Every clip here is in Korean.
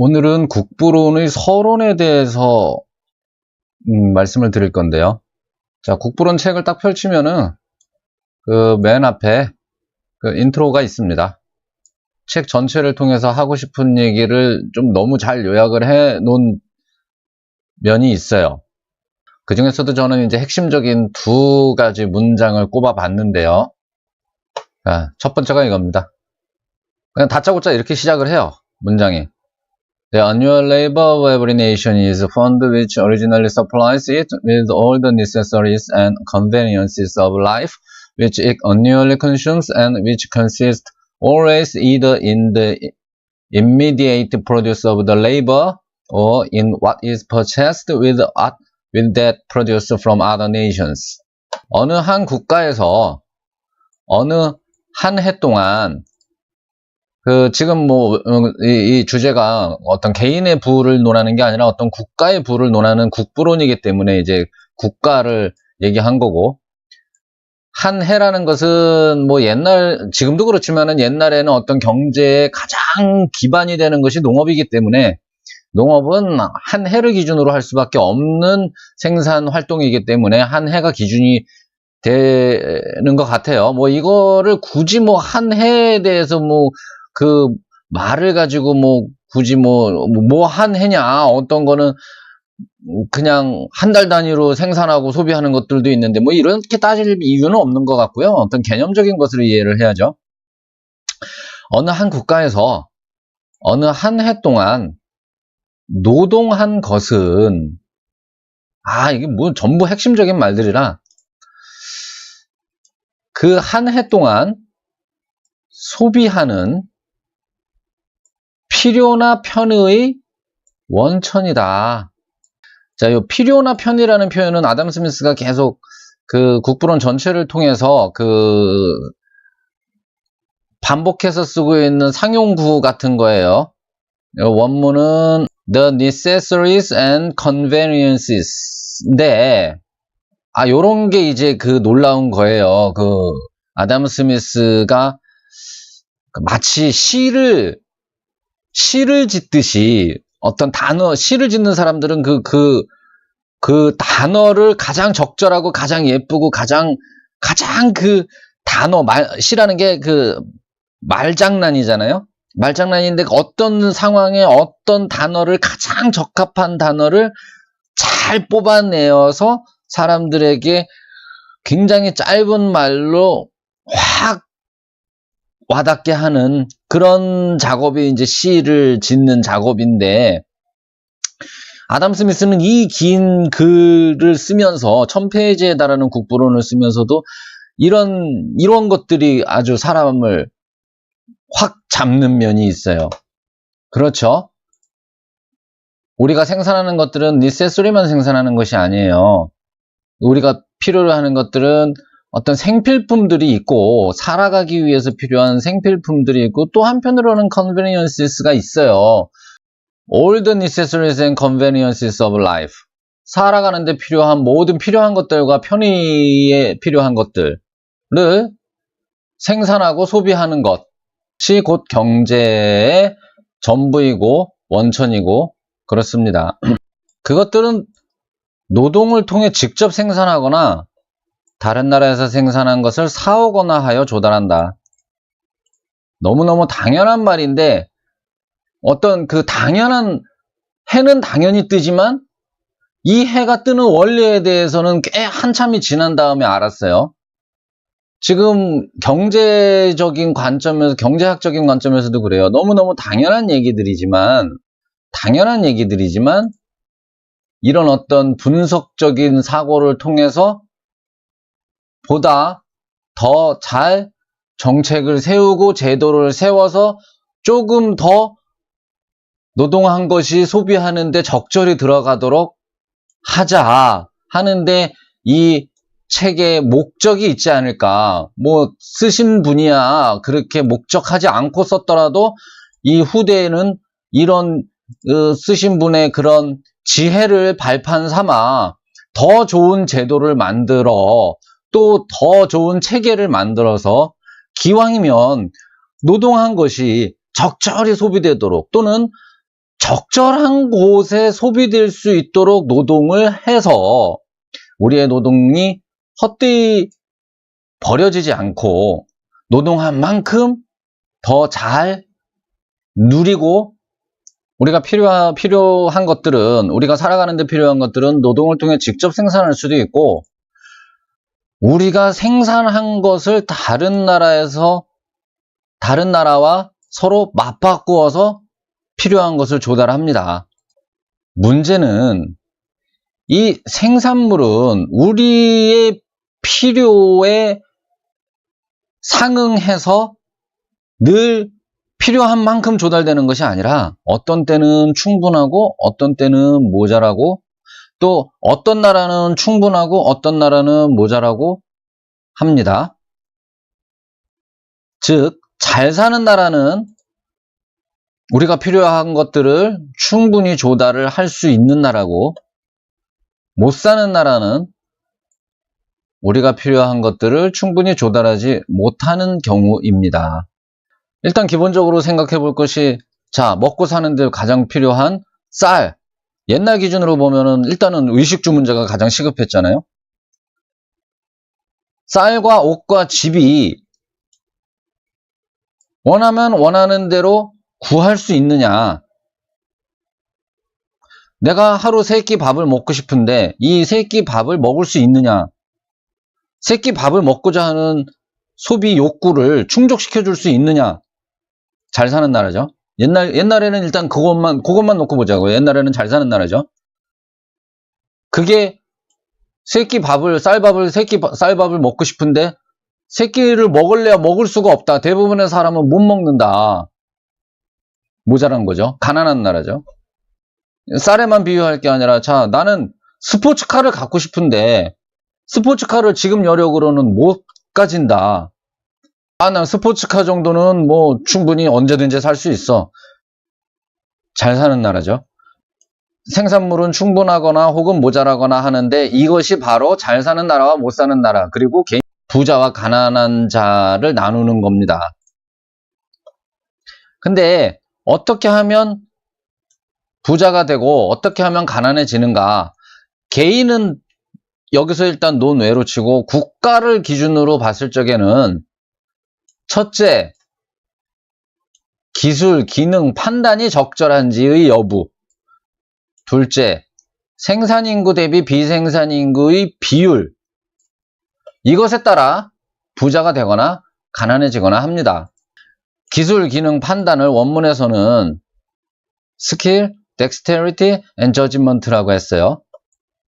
오늘은 국부론의 서론에 대해서 음, 말씀을 드릴 건데요. 자, 국부론 책을 딱 펼치면은 그 맨 앞에 그 인트로가 있습니다. 책 전체를 통해서 하고 싶은 얘기를 좀 너무 잘 요약을 해 놓은 면이 있어요. 그 중에서도 저는 이제 핵심적인 두 가지 문장을 꼽아 봤는데요. 자, 첫 번째가 이겁니다. 그냥 다짜고짜 이렇게 시작을 해요. 문장이. The annual labor of every nation is a fund which originally supplies it with all the necessaries and conveniences of life, which it annually consumes and which consists always either in the immediate produce of the labor or in what is purchased with, what- with that produce from other nations. 어느 한 국가에서 어느 한 해 동안 그 지금 뭐 이 주제가 어떤 개인의 부를 논하는 게 아니라 어떤 국가의 부를 논하는 국부론이기 때문에 이제 국가를 얘기한 거고 한 해라는 것은 뭐 옛날 지금도 그렇지만은 옛날에는 어떤 경제의 가장 기반이 되는 것이 농업이기 때문에 농업은 한 해를 기준으로 할 수밖에 없는 생산 활동이기 때문에 한 해가 기준이 되는 것 같아요. 뭐 이거를 굳이 뭐 한 해에 대해서 뭐 그 말을 가지고 뭐 굳이 뭐 뭐 한 해냐 어떤 거는 그냥 한 달 단위로 생산하고 소비하는 것들도 있는데 뭐 이렇게 따질 이유는 없는 것 같고요. 어떤 개념적인 것을 이해를 해야죠. 어느 한 국가에서 어느 한 해 동안 노동한 것은 아 이게 뭐 전부 핵심적인 말들이라 그 한 해 동안 소비하는 필요나 편의 원천이다. 자, 요 필요나 편의라는 표현은 아담 스미스가 계속 그 국부론 전체를 통해서 그 반복해서 쓰고 있는 상용구 같은 거예요. 요 원문은 the necessaries and conveniences.인데 아 요런 게 이제 그 놀라운 거예요. 그 아담 스미스가 그 마치 시를 시를 짓듯이 어떤 단어, 시를 짓는 사람들은 그, 그, 그 단어를 가장 적절하고 가장 예쁘고 가장, 가장 그 단어, 말, 시라는 게 그 말장난이잖아요? 말장난인데 어떤 상황에 어떤 단어를 가장 적합한 단어를 잘 뽑아내어서 사람들에게 굉장히 짧은 말로 확 와닿게 하는 그런 작업이 이제 시를 짓는 작업인데 아담 스미스는 이 긴 글을 쓰면서 1000페이지에 달하는 국부론을 쓰면서도 이런 이런 것들이 아주 사람을 확 잡는 면이 있어요. 그렇죠? 우리가 생산하는 것들은 니세소리만 생산하는 것이 아니에요. 우리가 필요로 하는 것들은 어떤 생필품들이 있고 살아가기 위해서 필요한 생필품들이 있고 또 한편으로는 conveniences가 있어요. All the necessaries and conveniences of life. 살아가는데 필요한 모든 필요한 것들과 편의에 필요한 것들을 생산하고 소비하는 것이 곧 경제의 전부이고 원천이고 그렇습니다. 그것들은 노동을 통해 직접 생산하거나 다른 나라에서 생산한 것을 사오거나 하여 조달한다. 너무너무 당연한 말인데 어떤 그 당연한 해는 당연히 뜨지만 이 해가 뜨는 원리에 대해서는 꽤 한참이 지난 다음에 알았어요. 지금 경제적인 관점에서 경제학적인 관점에서도 그래요. 너무너무 당연한 얘기들이지만 당연한 얘기들이지만 이런 어떤 분석적인 사고를 통해서 보다 더 잘 정책을 세우고 제도를 세워서 조금 더 노동한 것이 소비하는데 적절히 들어가도록 하자 하는데 이 책에 목적이 있지 않을까. 뭐 쓰신 분이야 그렇게 목적하지 않고 썼더라도 이 후대에는 이런 어, 쓰신 분의 그런 지혜를 발판 삼아 더 좋은 제도를 만들어 또 더 좋은 체계를 만들어서 기왕이면 노동한 것이 적절히 소비되도록 또는 적절한 곳에 소비될 수 있도록 노동을 해서 우리의 노동이 헛되이 버려지지 않고 노동한 만큼 더 잘 누리고 우리가 필요한, 필요한 것들은 우리가 살아가는데 필요한 것들은 노동을 통해 직접 생산할 수도 있고 우리가 생산한 것을 다른 나라에서 다른 나라와 서로 맞바꾸어서 필요한 것을 조달합니다. 문제는 이 생산물은 우리의 필요에 상응해서 늘 필요한 만큼 조달되는 것이 아니라 어떤 때는 충분하고 어떤 때는 모자라고 또 어떤 나라는 충분하고 어떤 나라는 모자라고 합니다. 즉, 잘 사는 나라는 우리가 필요한 것들을 충분히 조달을 할 수 있는 나라고 못 사는 나라는 우리가 필요한 것들을 충분히 조달하지 못하는 경우입니다. 일단 기본적으로 생각해 볼 것이 자 먹고 사는데 가장 필요한 쌀 옛날 기준으로 보면은 일단은 의식주 문제가 가장 시급했잖아요. 쌀과 옷과 집이 원하면 원하는 대로 구할 수 있느냐 내가 하루 세 끼 밥을 먹고 싶은데 이 세 끼 밥을 먹을 수 있느냐 세 끼 밥을 먹고자 하는 소비 욕구를 충족시켜 줄 수 있느냐 잘 사는 나라죠. 옛날, 옛날에는 일단 그것만, 그것만 놓고 보자고요. 옛날에는 잘 사는 나라죠. 그게 새끼 밥을, 쌀밥을, 새끼 쌀밥을 먹고 싶은데 새끼를 먹을래야 먹을 수가 없다. 대부분의 사람은 못 먹는다. 모자란 거죠. 가난한 나라죠. 쌀에만 비유할 게 아니라, 자, 나는 스포츠카를 갖고 싶은데, 스포츠카를 지금 여력으로는 못 가진다. 아, 난 스포츠카 정도는 뭐 충분히 언제든지 살 수 있어. 잘 사는 나라죠. 생산물은 충분하거나 혹은 모자라거나 하는데 이것이 바로 잘 사는 나라와 못 사는 나라, 그리고 개인 부자와 가난한 자를 나누는 겁니다. 근데 어떻게 하면 부자가 되고 어떻게 하면 가난해지는가? 개인은 여기서 일단 논외로 치고 국가를 기준으로 봤을 적에는 첫째, 기술, 기능, 판단이 적절한지의 여부. 둘째, 생산인구 대비 비생산인구의 비율. 이것에 따라 부자가 되거나 가난해지거나 합니다. 기술, 기능, 판단을 원문에서는 스킬, dexterity and judgment라고 했어요.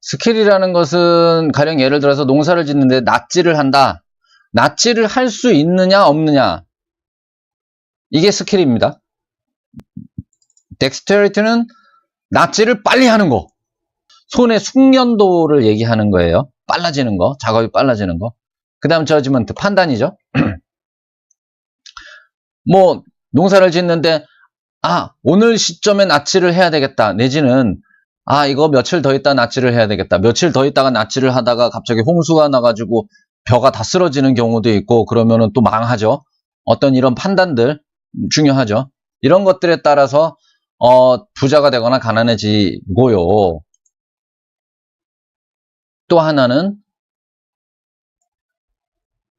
스킬이라는 것은 가령 예를 들어서 농사를 짓는데 낫지를 한다. 낫지를 할 수 있느냐 없느냐 이게 스킬입니다. 덱스테리티는 낫지를 빨리 하는 거 손의 숙련도를 얘기하는 거예요. 빨라지는 거 작업이 빨라지는 거그 다음 저지먼트 판단이죠. 뭐 농사를 짓는데 아 오늘 시점에 낫지를 해야 되겠다 내지는 아 이거 며칠 더 있다 낫지를 해야 되겠다 며칠 더 있다가 낫지를 하다가 갑자기 홍수가 나가지고 벼가 다 쓰러지는 경우도 있고 그러면은 또 망하죠. 어떤 이런 판단들 중요하죠. 이런 것들에 따라서 어, 부자가 되거나 가난해지고요. 또 하나는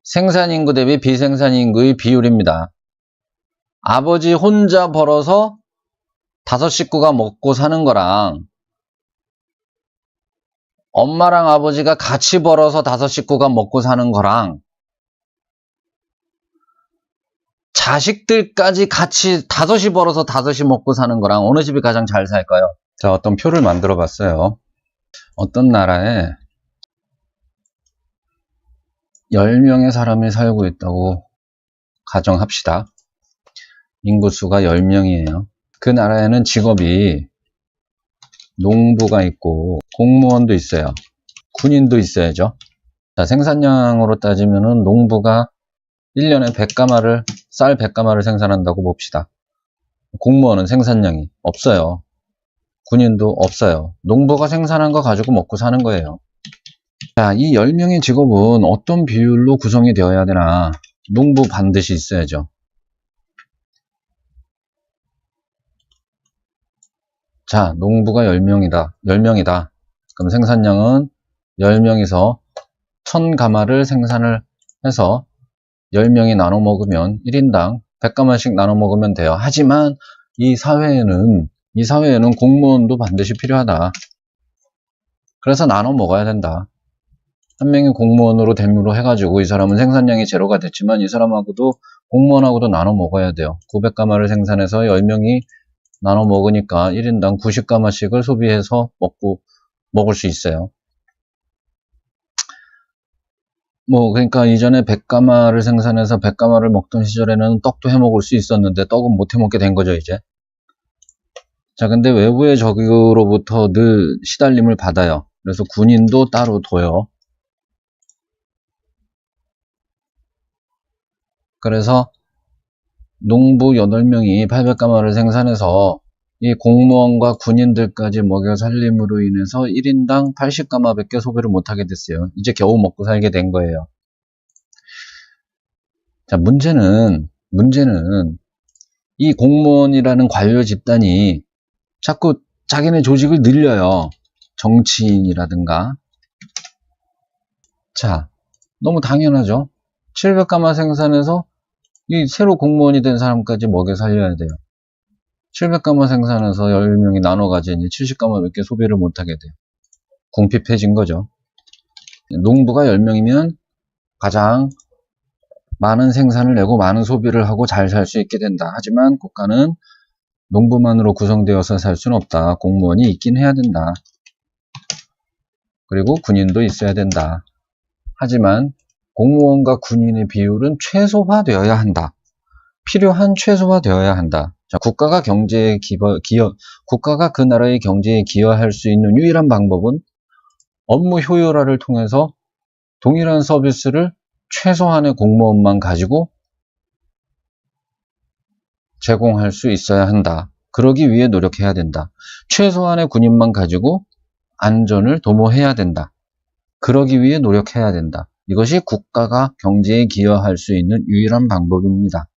생산인구 대비 비생산인구의 비율입니다. 아버지 혼자 벌어서 다섯 식구가 먹고 사는 거랑 엄마랑 아버지가 같이 벌어서 다섯 식구가 먹고 사는 거랑 자식들까지 같이 다섯이 벌어서 다섯이 먹고 사는 거랑 어느 집이 가장 잘 살까요? 자, 어떤 표를 만들어 봤어요. 어떤 나라에 10명의 사람이 살고 있다고 가정합시다. 인구수가 10명이에요. 그 나라에는 직업이 농부가 있고 공무원도 있어요. 군인도 있어야죠. 자, 생산량으로 따지면은 농부가 1년에 100가마를 쌀 100가마를 생산한다고 봅시다. 공무원은 생산량이 없어요. 군인도 없어요. 농부가 생산한 거 가지고 먹고 사는 거예요. 자, 이 10명의 직업은 어떤 비율로 구성이 되어야 되나? 농부 반드시 있어야죠. 자, 농부가 10명이다. 10명이다. 그럼 생산량은 10명이서 1000가마를 생산을 해서 10명이 나눠 먹으면 1인당 100가마씩 나눠 먹으면 돼요. 하지만 이 사회에는 이 사회에는 공무원도 반드시 필요하다. 그래서 나눠 먹어야 된다. 한 명이 공무원으로 대무로 해가지고 이 사람은 생산량이 제로가 됐지만 이 사람하고도 공무원하고도 나눠 먹어야 돼요. 900가마를 생산해서 10명이 나눠 먹으니까 1인당 90가마씩을 소비해서 먹고 먹을 수 있어요. 뭐 그러니까 이전에 100가마를 생산해서 100가마를 먹던 시절에는 떡도 해 먹을 수 있었는데 떡은 못 해 먹게 된 거죠, 이제. 자, 근데 외부의 적으로부터 늘 시달림을 받아요. 그래서 군인도 따로 둬요. 그래서 농부 8명이 800가마를 생산해서 이 공무원과 군인들까지 먹여 살림으로 인해서 1인당 80가마밖에 소비를 못하게 됐어요. 이제 겨우 먹고 살게 된 거예요. 자, 문제는, 문제는 이 공무원이라는 관료 집단이 자꾸 자기네 조직을 늘려요. 정치인이라든가. 자, 너무 당연하죠. 700가마 생산해서 이 새로 공무원이 된 사람까지 먹여 살려야 돼요. 700가마 생산해서 10명이 나눠 가지니 70가마밖에 소비를 못하게 돼요. 궁핍해진 거죠. 농부가 10명이면 가장 많은 생산을 내고 많은 소비를 하고 잘 살 수 있게 된다. 하지만 국가는 농부만으로 구성되어서 살 수는 없다. 공무원이 있긴 해야 된다. 그리고 군인도 있어야 된다. 하지만 공무원과 군인의 비율은 최소화되어야 한다. 필요한 최소화되어야 한다. 자, 국가가 경제에 기여, 기여, 국가가 그 나라의 경제에 기여할 수 있는 유일한 방법은 업무 효율화를 통해서 동일한 서비스를 최소한의 공무원만 가지고 제공할 수 있어야 한다. 그러기 위해 노력해야 된다. 최소한의 군인만 가지고 안전을 도모해야 된다. 그러기 위해 노력해야 된다. 이것이 국가가 경제에 기여할 수 있는 유일한 방법입니다.